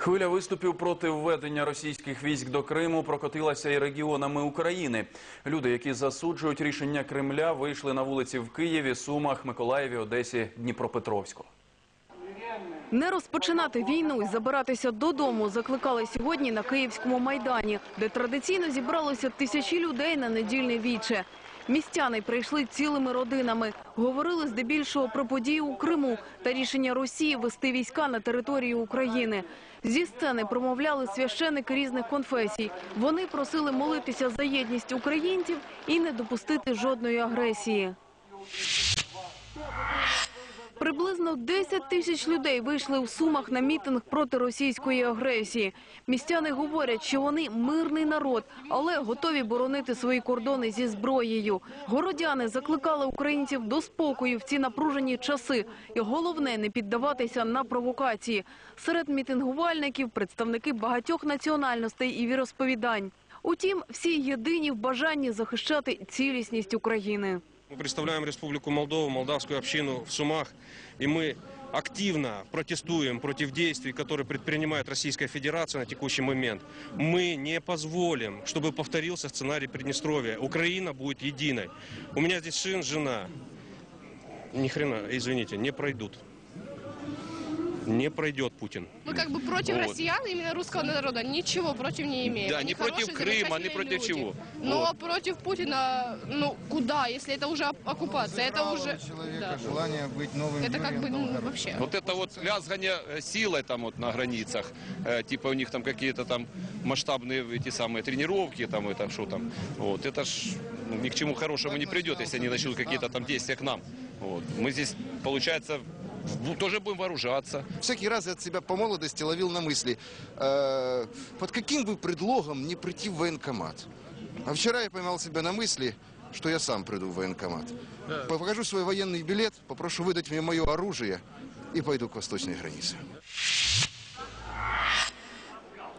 Хвиля виступів проти введення російських військ до Криму прокотилася і регіонами України. Люди, які засуджують рішення Кремля, вийшли на вулиці в Києві, Сумах, Миколаєві, Одесі, Дніпропетровську. Не розпочинати війну і забиратися додому закликали сьогодні на Київському майдані, де традиційно зібралося тисячі людей на недільне віче. Містяни прийшли цілими родинами, говорили здебільшого про події у Криму та рішення Росії вести війська на територію України. Зі сцени промовляли священики різних конфесій. Вони просили молитися за єдність українців і не допустити жодної агресії. Приблизно 10 тисяч людей вийшли у Сумах на мітинг проти російської агресії. Містяни говорять, що вони мирний народ, але готові боронити свої кордони зі зброєю. Городяни закликали українців до спокою в ці напружені часи. І головне – не піддаватися на провокації. Серед мітингувальників – представники багатьох національностей і віросповідань. Утім, всі єдині в бажанні захищати цілісність України. Представляем Республику Молдову, молдавскую общину в Сумах, и мы активно протестуем против действий, которые предпринимает Российская Федерация на текущий момент. Мы не позволим, чтобы повторился сценарий Приднестровья. Украина будет единой. У меня здесь сын, жена. Ни хрена, извините, не пройдут. Не пройдет Путин. Мы как бы против Вот. россиян, именно русского народа, ничего против не имеем. Да, Они не против хорошие, Крыма, не замечательные против люди. чего. Но Вот. против Путина, ну куда, если это уже оп- оккупация, это Право уже... человека, да. желание быть новым Это как Юрием бы, ну, Долгоруким. вообще... Вот это вот лязгание э, силой там вот на границах, э, типа у них там какие-то там масштабные эти самые тренировки, там это что там, вот, это ж ну, ни к чему хорошему не придет, если они начнут какие-то там действия к нам. Вот. Мы здесь, получается, в- тоже будем вооружаться. Всякий раз я от себя по молодости ловил на мысли, э, под каким бы предлогом не прийти в военкомат. А вчера я поймал себя на мысли, что я сам приду в военкомат. Покажу свой военный билет, попрошу выдать мне мое оружие и пойду к восточной границе.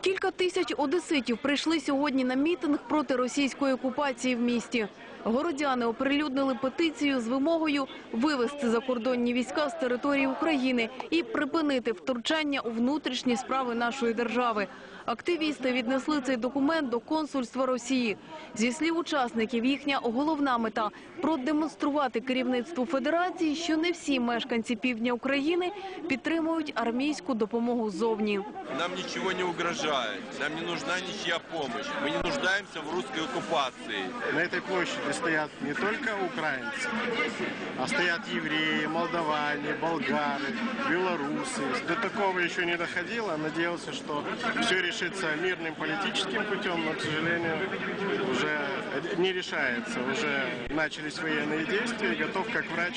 Кілька тисяч одеситів прийшли сьогодні на мітинг проти російської окупації в місті. Городяни оприлюднили петицію з вимогою вивести закордонні війська з території України і припинити втручання у внутрішні справи нашої держави. Активісти віднесли цей документ до консульства Росії. Зі слів учасників, їхня головна мета – продемонструвати керівництву Федерації, що не всі мешканці півдня України підтримують армійську допомогу ззовні. Нам ничего не угрожает, нам не нужна ничья помощь. Мы не нуждаемся в русской оккупации. На этой площади стоят не только украинцы, а стоят евреи, молдаване, болгары, белорусы. До такого еще не доходило. Надеялся, что все решится мирным политическим путем, но, к сожалению, уже не решается. Уже начались военные действия. Готов, как врач,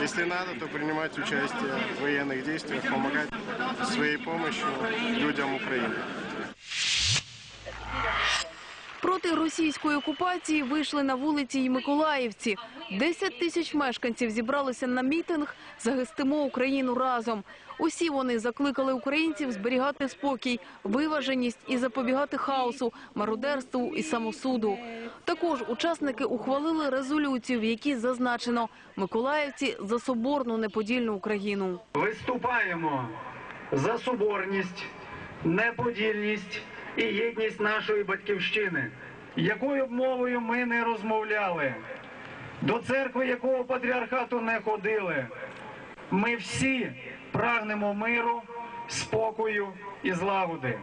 если надо, то принимать участие в военных действиях, помогать своей помощью людям Украины. Проти російської окупації вийшли на вулиці й Миколаївці. 10 тисяч мешканців зібралися на мітинг «Захистимо Україну разом». Усі вони закликали українців зберігати спокій, виваженість і запобігати хаосу, мародерству і самосуду. Також учасники ухвалили резолюцію, в якій зазначено «Миколаївці за соборну неподільну Україну». Виступаємо за соборність, неподільність і єдність нашої батьківщини, якою б мовою ми не розмовляли, до церкви якого патріархату не ходили. Ми всі прагнемо миру, спокою і злагоди.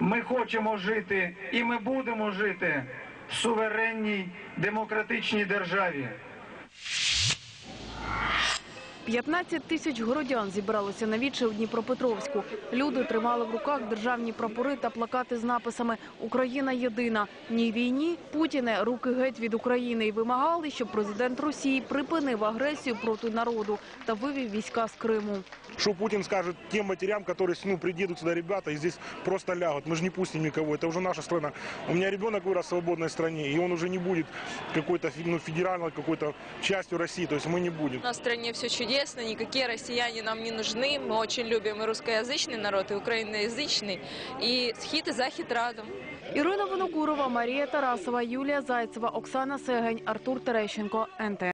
Ми хочемо жити і ми будемо жити в суверенній демократичній державі. 15 тисяч городян зібралося на віче у Дніпропетровську. Люди тримали в руках державні прапори та плакати з написами «Україна єдина». Ні війні, Путіне, руки геть від України. І вимагали, щоб президент Росії припинив агресію проти народу та вивів війська з Криму. Что Путин скажет тем матерям, которые ну, приедут сюда ребята и здесь просто лягут. Мы же не пустим никого, это уже наша страна. У меня ребенок вырос в свободной стране, и он уже не будет какой-то ну, федеральной какой-то частью России, то есть мы не будем. У нас в стране все чудесно, никакие россияне нам не нужны. Мы очень любим и русскоязычный народ, и украиноязычный, и схит и захит радом. Ірина Винокурова, Марія Тарасова, Юлія Зайцева, Оксана Сегень, Артур Терещенко, НТ.